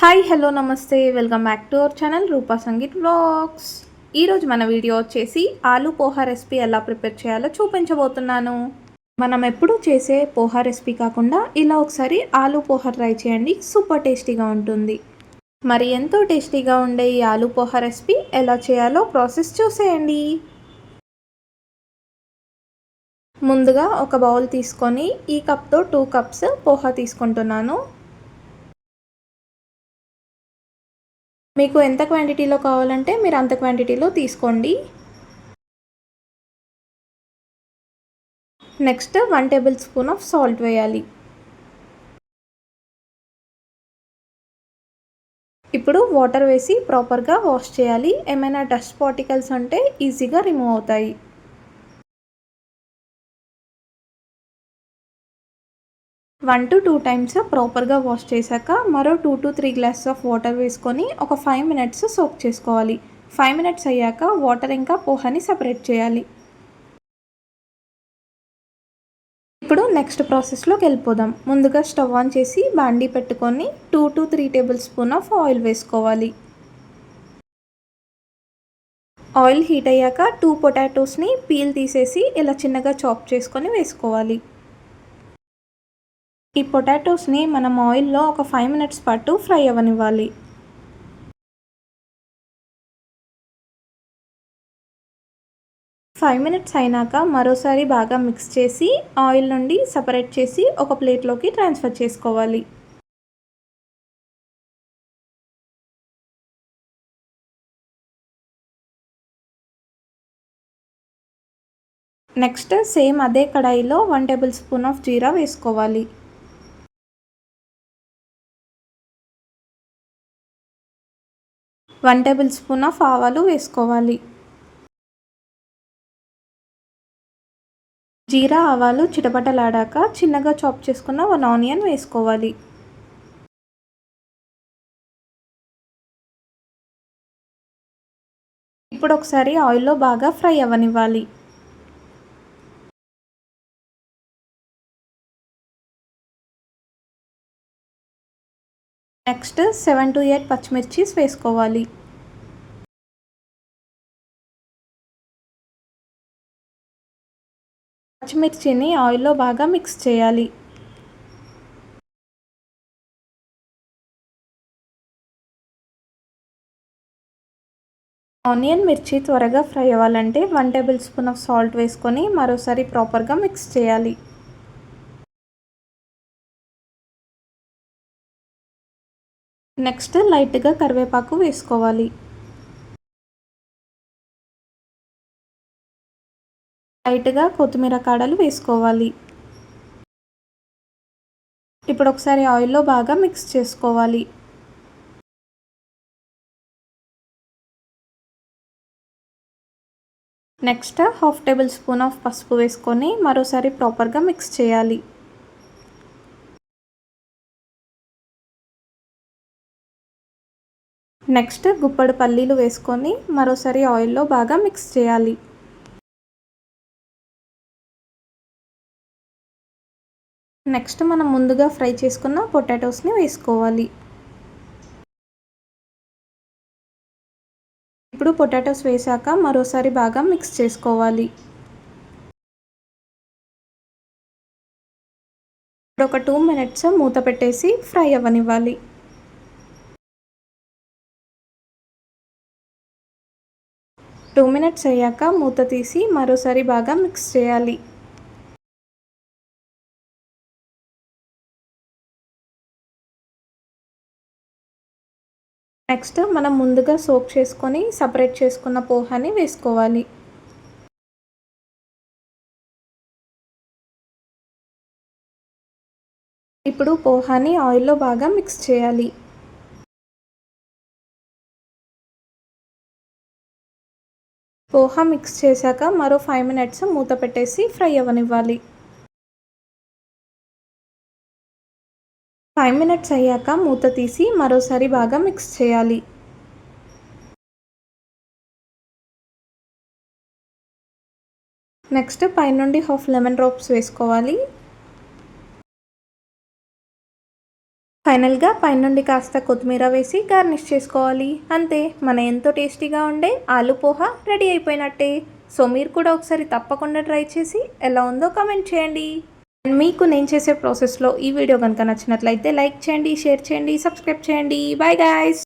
Hi hello నమస్తే. Welcome back to our channel Rupa Sangeet blogs ఈరోజు మన video వచ్చేసి ఆలు పోహా రెసిపీ ఎలా ప్రిపేర్ చేయాలో చూపించబోతున్నాను. మనం ఎప్పుడూ చేసే పోహా రెసిపీ కాకుండా ఇలా ఒకసారి ఆలు పోహా ట్రై చేయండి. సూపర్ టేస్టీగా ఉంటుంది. మరి ఎంతో టేస్టీగా ఉండే ఈ ఆలు పోహా రెసిపీ ఎలా చేయాలో ప్రాసెస్ చూసేయండి. ముందుగా ఒక బౌల్ తీసుకొని ఈ కప్తో టూ కప్స్ పోహా తీసుకుంటున్నాను. మీకు ఎంత క్వాంటిటీలో కావాలంటే మీరు అంత క్వాంటిటీలో తీసుకోండి. Next one tablespoon of salt వేయాలి. ఇప్పుడు వాటర్ వేసి ప్రాపర్గా వాష్ చేయాలి. ఏమైనా డస్ట్ పార్టికల్స్ ఉంటే ఈజీగా రిమూవ్ అవుతాయి. వన్ టు టూ టైమ్స్ ప్రాపర్గా వాష్ చేశాక మరో two to three glasses of water వేసుకొని ఒక ఫైవ్ మినిట్స్ సోక్ చేసుకోవాలి. ఫైవ్ మినిట్స్ అయ్యాక వాటర్ ఇంకా పోహాని సపరేట్ చేయాలి. ఇప్పుడు నెక్స్ట్ ప్రాసెస్లోకి వెళ్ళిపోదాం. ముందుగా స్టవ్ ఆన్ చేసి బాండీ పెట్టుకొని two to three tablespoon of oil వేసుకోవాలి. ఆయిల్ హీట్ అయ్యాక టూ పొటాటోస్ని పీల్ తీసేసి ఇలా చిన్నగా చాప్ చేసుకొని వేసుకోవాలి. ఈ పొటాటోస్ని మనం ఆయిల్లో ఒక ఫైవ్ మినిట్స్ పాటు ఫ్రై అవ్వనివ్వాలి ఫైవ్ మినిట్స్ అయినాక మరోసారి బాగా మిక్స్ చేసి ఆయిల్ నుండి సపరేట్ చేసి ఒక ప్లేట్లోకి ట్రాన్స్ఫర్ చేసుకోవాలి. నెక్స్ట్ సేమ్ అదే కడాయిలో వన్ టేబుల్ స్పూన్ ఆఫ్ జీరా వేసుకోవాలి. వన్ టేబుల్ స్పూన్ ఆఫ్ ఆవాలు వేసుకోవాలి. జీరా ఆవాలు చిటపటలాడాక చిన్నగా చాప్ చేసుకున్న వన్ ఆనియన్ వేసుకోవాలి. ఇప్పుడు ఒకసారి ఆయిల్లో బాగా ఫ్రై అవ్వనివ్వాలి. నెక్స్ట్ సెవెన్ టు ఎయిట్ పచ్చిమిర్చీస్ వేసుకోవాలి. పచ్చిమిర్చిని ఆయిల్లో బాగా మిక్స్ చేయాలి. ఆనియన్ మిర్చి త్వరగా ఫ్రై అవ్వాలంటే one tablespoon of salt వేసుకొని మరోసారి ప్రాపర్గా మిక్స్ చేయాలి. నెక్స్ట్ లైట్గా కరివేపాకు వేసుకోవాలి. లైట్గా కొత్తిమీర కాడలు వేసుకోవాలి. ఇప్పుడు ఒకసారి ఆయిల్లో బాగా మిక్స్ చేసుకోవాలి. Next half tablespoon of పసుపు వేసుకొని మరోసారి ప్రాపర్గా మిక్స్ చేయాలి. నెక్స్ట్ గుప్పడు పల్లీలు వేసుకొని మరోసారి ఆయిల్లో బాగా మిక్స్ చేయాలి. నెక్స్ట్ మనం ముందుగా ఫ్రై చేసుకున్న పొటాటోస్ని వేసుకోవాలి. ఇప్పుడు పొటాటోస్ వేసాక మరోసారి బాగా మిక్స్ చేసుకోవాలి. ఇప్పుడు ఒక టూ మినిట్స్ మూత పెట్టేసి ఫ్రై అవ్వనివ్వాలి. టూ మినిట్స్ అయ్యాక మూత తీసి మరోసారి బాగా మిక్స్ చేయాలి. నెక్స్ట్ మనం ముందుగా సోక్ చేసుకొని సపరేట్ చేసుకున్న పోహాని వేసుకోవాలి. ఇప్పుడు పోహాని ఆయిల్లో బాగా మిక్స్ చేయాలి. పోహా మిక్స్ చేశాక మరో ఫైవ్ మినిట్స్ మూత పెట్టేసి ఫ్రై అవ్వనివ్వాలి ఫైవ్ మినిట్స్ అయ్యాక మూత తీసి మరోసారి బాగా మిక్స్ చేయాలి. నెక్స్ట్ పైనుండి హాఫ్ లెమన్ డ్రాప్స్ వేసుకోవాలి. ఫైనల్గా పైనుండి కాస్త కొత్తిమీర వేసి గార్నిష్ చేసుకోవాలి. అంతే మన ఎంతో టేస్టీగా ఉండే ఆలు పోహా రెడీ అయిపోయినట్టే. సో మీరు కూడా ఒకసారి తప్పకుండా ట్రై చేసి ఎలా ఉందో కమెంట్ చేయండి. అండ్ మీకు నేను చేసే ప్రాసెస్లో ఈ వీడియో కనుక నచ్చినట్లయితే లైక్ చేయండి షేర్ చేయండి సబ్స్క్రైబ్ చేయండి. Bye guys!